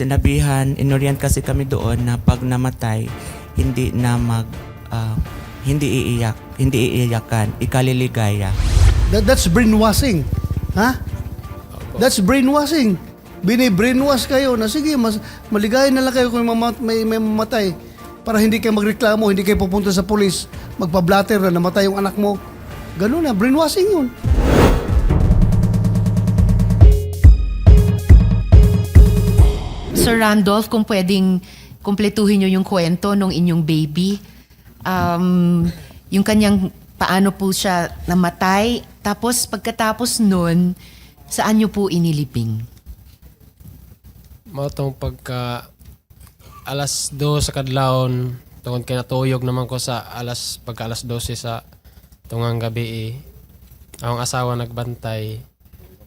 sinabihan, inorient kasi kami doon na pag namatay, hindi na mag, ah, hindi iiyak, hindi iiyakan, ikaliligaya. That, that's brainwashing. Ha? That's brainwashing. Bini-brainwash kayo na sige, mas maligaya na lang kayo kung may, mamat- may, may mamatay para hindi kayo magreklamo, hindi kayo pupunta sa polis, magpa-blatter na namatay yung anak mo. Ganun na, brainwashing yun. Sir Randolph, kung pwedeng kumpletuhin nyo yung kwento ng inyong baby. Um, yung kanyang paano po siya namatay. Tapos pagkatapos nun, saan nyo po inilibing? Mao tong pagka alas 2 sa kadlawon tungod kay natuyog naman ko sa alas pagka alas 12 sa tungang gabi eh. Ang asawa nagbantay.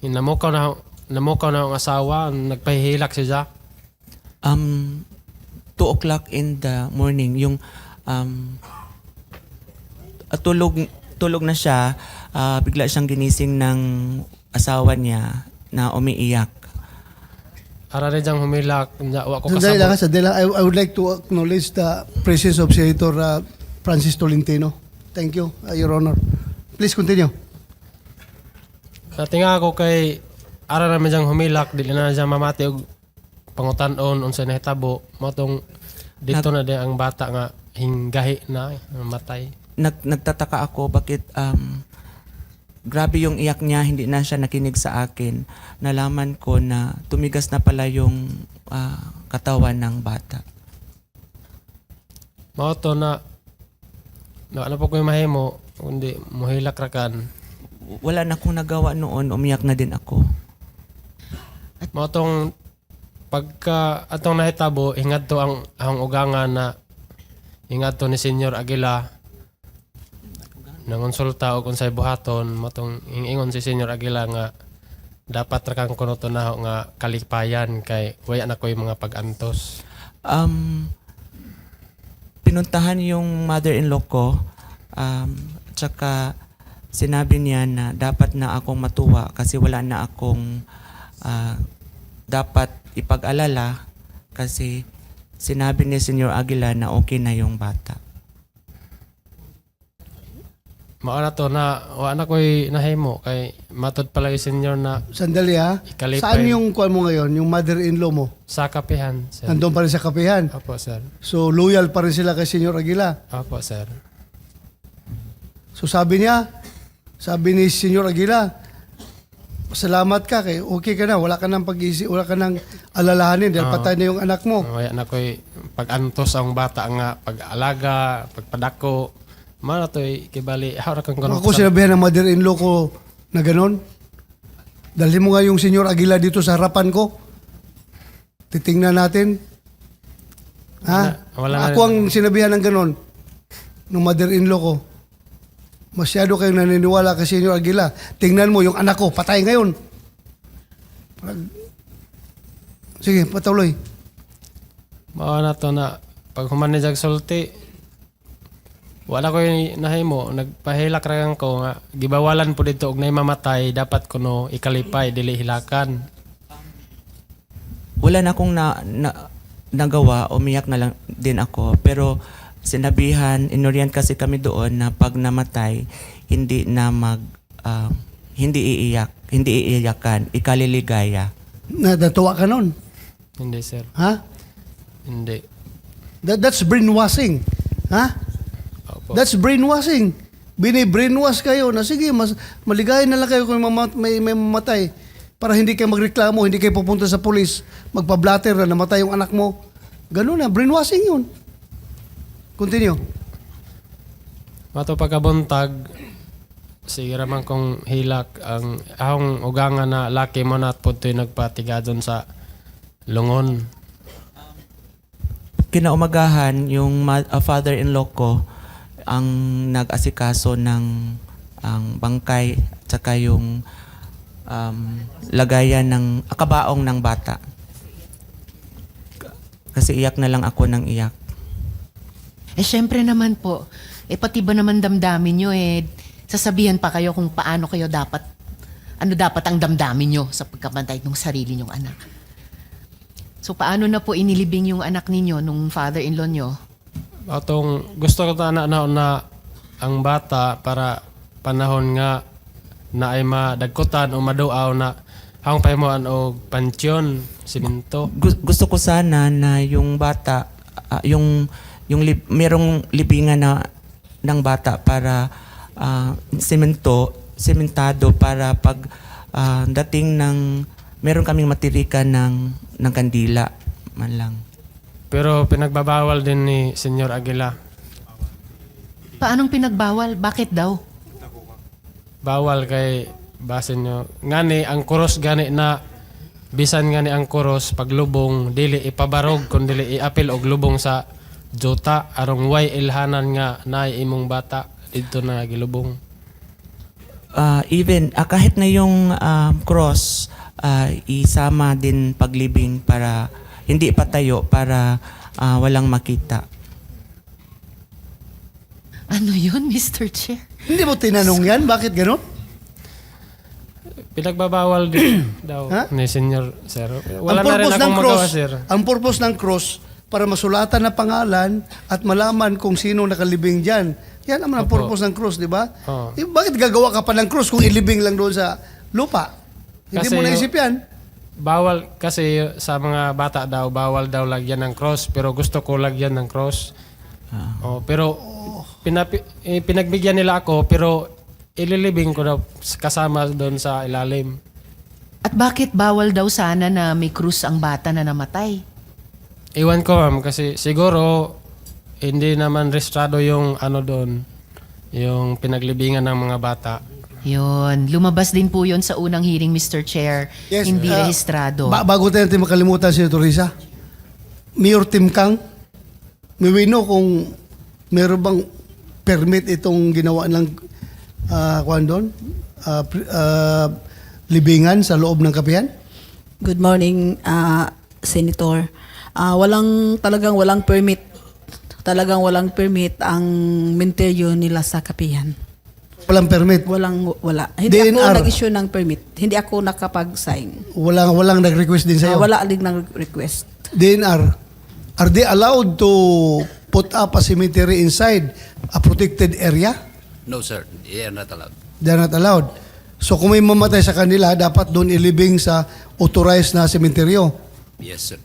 Namukaw na namukaw na ang asawa, nagpahihilak siya. Um, 2 o'clock in the morning, yung um, ah, tulog, tulog na siya, ah, bigla siyang ginising ng asawa niya na umiiyak. Ara rin diyang humilak, wa ko Sandali lang, kasabot. sandali lang. I, I would like to acknowledge the presence of Senator uh, Francis Tolentino. Thank you, uh, Your Honor. Please continue. Natinga ako kay ara diyang humilak, dili na siya mamati og pangutan-on unsa nahitabo. Mao tong dito na di ang bata nga hinggahi na mamatay. nag, nagtataka ako bakit um, grabe yung iyak niya, hindi na siya nakinig sa akin. Nalaman ko na tumigas na pala yung ah, katawan ng bata. Mao to na na ano po ko yung mahimo kundi muhilak rakan. Wala na akong nagawa noon, umiyak na din ako. Mao tong pagka atong nahitabo ingad to ang ang ugangan na ingad to ni Senyor Aguila nangonsulta og unsay buhaton matong ingon si Senyor Aguila nga dapat ra kang kuno na nga kalipayan kay waya na ko'y mga pag-antos. Um, pinuntahan yung mother-in-law ko, um, tsaka sinabi niya na dapat na akong matuwa kasi wala na akong ah, dapat ipag-alala kasi sinabi ni Senyor Aguila na okay na yung bata. Mao na to na wa na ko'y nahimo kay matod pala yung Senyor na Sandali ha. Ikalipay. Saan yung kuan mo ngayon? Yung mother-in-law mo? sa kapihan. Sir. Nandun pa rin sa kapihan. Opo, sir. So, loyal pa rin sila kay Senyor Aguila. Opo, sir. So, sabi niya, sabi ni Senyor Aguila, salamat ka kay okay ka na, wala ka nang pag-isip, wala ka nang alalahanin dahil Oo. patay na yung anak mo. Waya na ko'y pag-antos ang bata nga, pag-alaga, pagpadako. Mana to'y kibali, hawra kang ganun. Ako sinabihan ng mother-in-law ko na ganon. Dalhin mo nga yung Senyor Aguila dito sa harapan ko. Titingnan natin. Ha? Wala- wala na Ako ang sinabihan ng ganon ng mother-in-law ko. Masyado kayong naniniwala kay Senyor Aguila. Tingnan mo yung anak ko, patay ngayon. Sige, patuloy. Mao na to na, pag human ni Jag sulti, wala ko yung nahimo, nagpahilak ra ko nga, gibawalan po dito og nay mamatay, dapat kuno ikalipay, dili hilakan. Wala na akong na, na- nagawa, umiyak na lang din ako. Pero sinabihan, inorient kasi kami doon na pag namatay, hindi na mag, ah, hindi iiyak, hindi iiyakan, ikaliligaya. Nadatuwa ka nun. Hindi, sir. Ha? Hindi. That, that's brainwashing. Ha? Opo. That's brainwashing. Bini-brainwash kayo na sige, mas maligaya na lang kayo kung may, mamat- may, may mamatay para hindi kayo magreklamo, hindi kayo pupunta sa polis, magpa-blatter na namatay yung anak mo. Ganun na, brainwashing yun. Continue. Mato pagkabuntag, sige raman kong hilak ang ahong ugangan na laki mo na at punto'y nagpatiga doon sa lungon. Kinaumagahan, yung ma- ah, father-in-law ko ang nag-asikaso ng ang bangkay at saka yung um, lagayan ng akabaong ng bata. Kasi iyak na lang ako ng iyak. Eh, syempre naman po. Eh, pati ba naman damdamin nyo, eh, sasabihan pa kayo kung paano kayo dapat, ano dapat ang damdamin nyo sa pagkabantay ng sarili nyong anak. So paano na po inilibing yung anak ninyo nung father-in-law nyo? Atong gusto ko na na, na ang bata para panahon nga na ay madagkutan o maduaw na hang pahimuan o pansyon, siminto. Gu- gusto ko sana na yung bata, ah, yung, yung lib- merong libingan na ng bata para ah, semento, sementado para pag ah, dating ng, meron kaming matirikan ng, ng kandila man lang. Pero pinagbabawal din ni Senyor Aguila. Paanong pinagbawal? Bakit daw? Bawal kay basin nyo. Ngani, ang kuros gani na bisan ngani ang kuros paglubong dili ipabarog kun dili iapil og lubong sa jota arong way ilhanan nga naay imong bata dito na gilubong. Ah, even ah, kahit na yung um, cross ah, isama din paglibing para hindi patayo para ah, walang makita. Ano yun, Mr. Chair? Hindi mo tinanong yan? Bakit ganun? Pinagbabawal din daw Ha? ni Senyor Sir. Wala ang na rin purpose ng akong cross, magawa, Sir. ang purpose ng cross para masulatan na pangalan at malaman kung sino nakalibing diyan. Yan naman ang Opo. purpose ng cross, di ba? Oo. Eh, bakit gagawa ka pa ng cross kung ilibing lang doon sa lupa? Hindi Kasi mo yung- naisip yan. Bawal kasi sa mga bata daw, bawal daw lagyan ng cross. Pero gusto ko lagyan ng cross. Oh, pero pinapi, eh, pinagbigyan nila ako pero ililibing ko daw kasama doon sa ilalim. At bakit bawal daw sana na may krus ang bata na namatay? Iwan ko ma'am kasi siguro hindi naman restrado yung ano doon, yung pinaglibingan ng mga bata. Yun, lumabas din po yun sa unang hearing, Mr. Chair. Hindi ah, rehistrado. Ba- bago tayo natin makalimutan si Teresa, Mayor Tim Kang, miwino kung meron bang permit itong ginawa ng uh, kwan doon, Ah, pri- ah, libingan sa loob ng kapihan? Good morning, ah, Senator. Ah, walang talagang walang permit. Talagang walang permit ang menteryo nila sa kapihan. Walang permit. Walang wala. Hindi DNR. ako nag-issue ng permit. Hindi ako nakapag-sign. Walang, walang nag-request din sa'yo? wala din ng request. DNR, are they allowed to put up a cemetery inside a protected area? No, sir. They are not allowed. They're not allowed. So kung may mamatay sa kanila, dapat doon ilibing sa authorized na sementeryo. Yes, sir.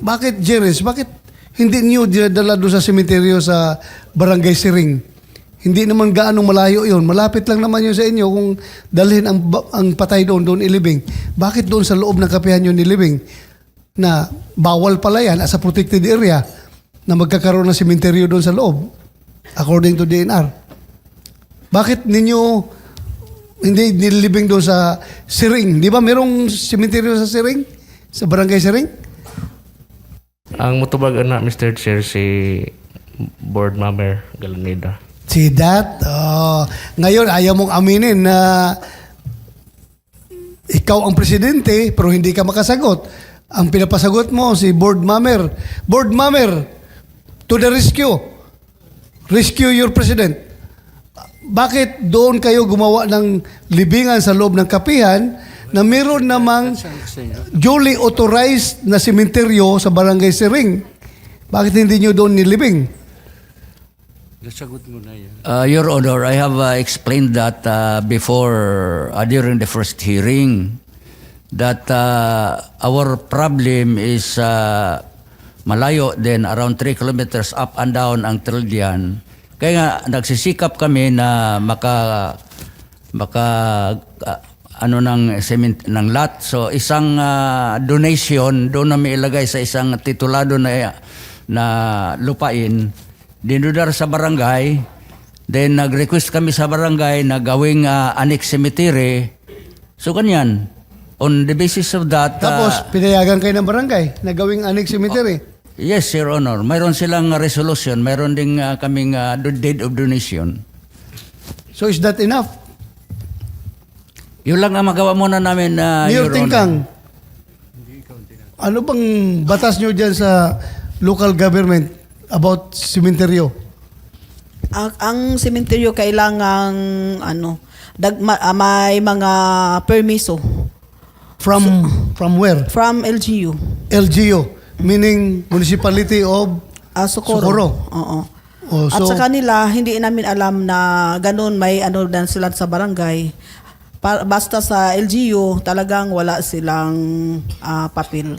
Bakit, Jerez, bakit hindi niyo dinadala doon sa sementeryo sa Barangay Siring? Hindi naman gaano malayo yon. Malapit lang naman yun sa inyo kung dalhin ang, ang patay doon, doon ilibing. Bakit doon sa loob ng kapihan yun nilibing? Na bawal pala yan as a protected area na magkakaroon ng sementeryo doon sa loob according to DNR. Bakit ninyo hindi nililibing doon sa Siring? Di ba merong sementeryo sa Siring? Sa Barangay Siring? Ang mutubag na Mr. Chair si Board Member Galanida. See that? Oh, ngayon, ayaw mong aminin na ikaw ang presidente pero hindi ka makasagot. Ang pinapasagot mo si Board Mammer. Board Mammer, to the rescue. Rescue your president. Bakit doon kayo gumawa ng libingan sa loob ng kapihan na meron namang duly authorized na sementeryo sa barangay Siring? Bakit hindi nyo doon nilibing? Uh, Your Honor, I have uh, explained that uh, before, uh, during the first hearing, that uh, our problem is uh, malayo din, around 3 kilometers up and down ang Trillian. Kaya nga, nagsisikap kami na maka, maka uh, ano ng cement ng lot. So isang uh, donation doon na may ilagay sa isang titulado na na lupain dinudar sa barangay. Then nag-request kami sa barangay na gawing uh, annex cemetery. So kanyan. On the basis of that, uh, Tapos, pinayagan kayo ng barangay na gawing annex cemetery. yes, Your Honor, mayroon silang uh, resolution, mayroon ding uh, kaming uh, date of donation. So, is that enough? Yun lang ang magawa muna namin, uh, Mayor Your. Tingkang, ano bang batas nyo dyan sa local government about cementerio? Ang, ang sementeryo kailangang ano, dag, ma- ah, may mga permiso From from where? From LGU. LGU, meaning Municipality of Ah, Socorro. Socorro. Oo. Oh, At so, sa kanila, hindi namin alam na ganun may ano dan sila sa barangay. Pa- basta sa LGU, talagang wala silang ah, papel.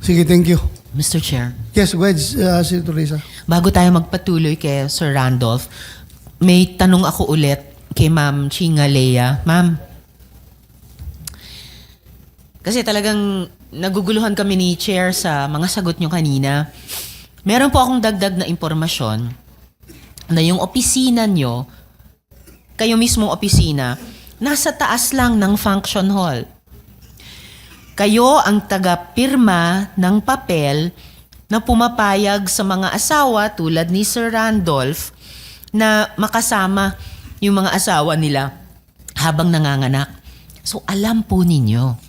sige, thank you. Mr. Chair, Yes, go ahead, uh, Senator Risa. bago tayo magpatuloy kay Sir Randolph, may tanong ako ulit kay Ma'am Chingalea. Ma'am, kasi talagang naguguluhan kami ni Chair sa mga sagot nyo kanina. Meron po akong dagdag na impormasyon na yung opisina nyo, kayo mismong opisina, nasa taas lang ng function hall. Kayo ang taga-pirma ng papel na pumapayag sa mga asawa tulad ni Sir Randolph na makasama yung mga asawa nila habang nanganganak. So alam po ninyo.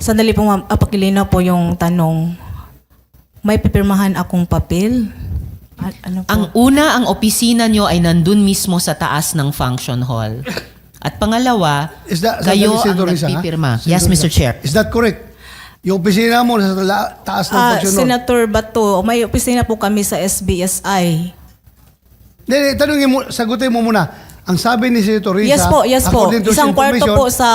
Sandali po ma'am, apakilinaw po yung tanong. May pipirmahan akong papel? Ano po? Ang una, ang opisina nyo ay nandun mismo sa taas ng function hall. At pangalawa, Is that, kayo ang Senator Risa, ha? nagpipirma. Senator Yes, Mr. Chair. Is that correct? Yung opisina mo nasa taas ng Ah, function hall. Senator Bato, may opisina po kami sa SBSI. Hindi, hindi, tanungin mo, sagutin mo muna. Ang sabi ni Senator Risa, yes po, yes po. according to his Isang kwarto information, po sa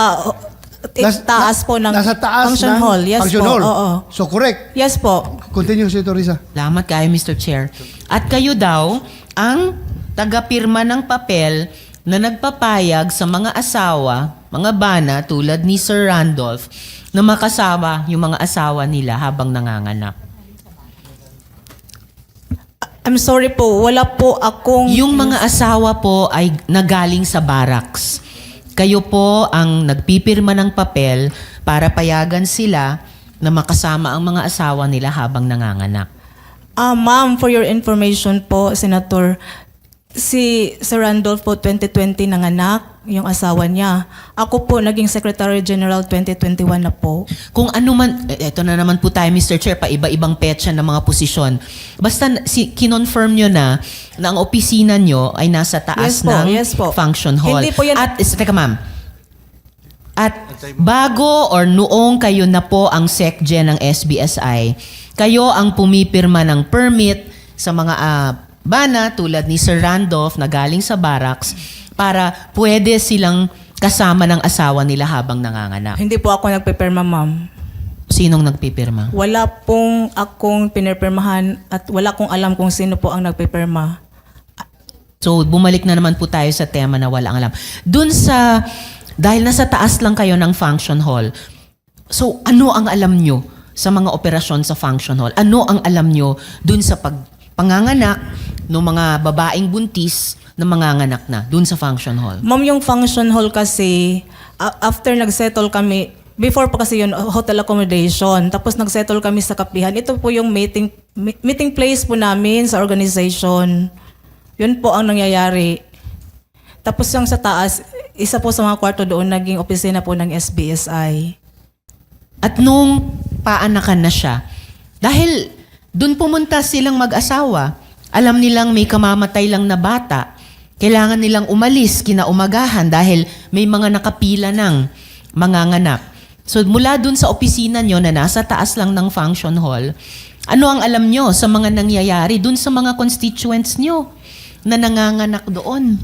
nas- taas po ng nasa taas function ng hall. Yes function po, hall. oo. So correct. Yes po. Continue, Senator Risa. Salamat kayo, Mr. Chair. At kayo daw ang tagapirma ng papel na nagpapayag sa mga asawa, mga bana tulad ni Sir Randolph na makasama yung mga asawa nila habang nanganganak. I'm sorry po, wala po akong... Yung mga asawa po ay nagaling sa barracks. Kayo po ang nagpipirma ng papel para payagan sila na makasama ang mga asawa nila habang nanganganak. Ah, ma'am, for your information po, Senator, si Sir Randolph po 2020 nanganak, yung asawa niya. Ako po naging Secretary General 2021 na po. Kung ano man, eh, eto na naman po tayo Mr. Chair, pa iba-ibang petsa ng mga posisyon. Basta si, kinonfirm nyo na na ang opisina nyo ay nasa taas Yes po, ng yes po. function hall. Hindi po yan- At, is, teka ma'am, at bago or noong kayo na po ang SecGen ng SBSI, kayo ang pumipirma ng permit sa mga ah, bana tulad ni Sir Randolph na galing sa barracks para pwede silang kasama ng asawa nila habang nanganganak. Hindi po ako nagpipirma, ma'am. Sinong nagpipirma? Wala pong akong pinirpirmahan at wala kong alam kung sino po ang nagpipirma. So, bumalik na naman po tayo sa tema na walang alam. Doon sa, dahil nasa taas lang kayo ng function hall, so ano ang alam nyo sa mga operasyon sa function hall? Ano ang alam nyo doon sa pag, panganganak ng mga babaeng buntis na manganganak na doon sa function hall? Ma'am, yung function hall kasi, after nagsettle kami, before pa kasi yun, hotel accommodation, tapos nagsettle kami sa kapihan. Ito po yung meeting, meeting place po namin sa organization. Yun po ang nangyayari. Tapos yung sa taas, isa po sa mga kwarto doon, naging opisina po ng SBSI. At nung paanakan na siya, dahil doon pumunta silang mag-asawa, alam nilang may kamamatay lang na bata, kailangan nilang umalis kinaumagahan dahil may mga nakapila ng manganganak. So mula doon sa opisina nyo na nasa taas lang ng function hall, ano ang alam nyo sa mga nangyayari doon sa mga constituents nyo na nanganganak doon?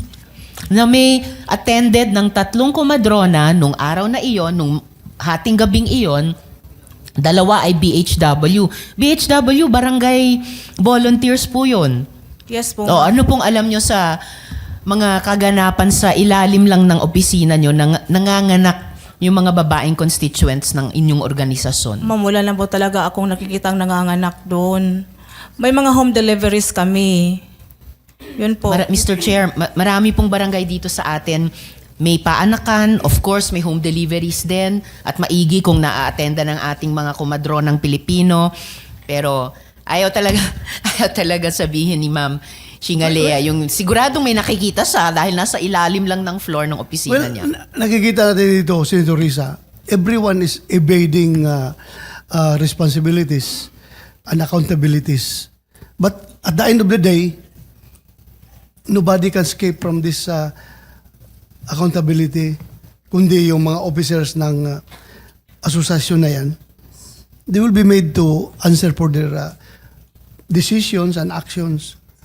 na may attended ng tatlong kumadrona nung araw na iyon, nung hating gabing iyon, dalawa ay BHW. BHW, barangay volunteers po yun. Yes po. O, ano pong alam nyo sa mga kaganapan sa ilalim lang ng opisina nyo, nang, nanganganak yung mga babaeng constituents ng inyong organisasyon? Ma'am, wala lang po talaga akong nakikitang nanganganak doon. May mga home deliveries kami. Yun po. Mara- Mr. Chair, ma- marami pong barangay dito sa atin. May paanakan, of course, may home deliveries din at maigi kung naa-attenda ng ating mga kumadronang Pilipino. Pero ayaw talaga, ayaw talaga sabihin ni Ma'am Shingalea yung siguradong may nakikita sa dahil nasa ilalim lang ng floor ng opisina Well, niya. na- nakikita natin dito, Senator Risa, everyone is evading uh, uh, responsibilities and accountabilities. But at the end of the day, nobody can escape from this uh, accountability, kundi yung mga officers ng uh, asosasyon na yan, they will be made to answer for their uh, decisions and actions.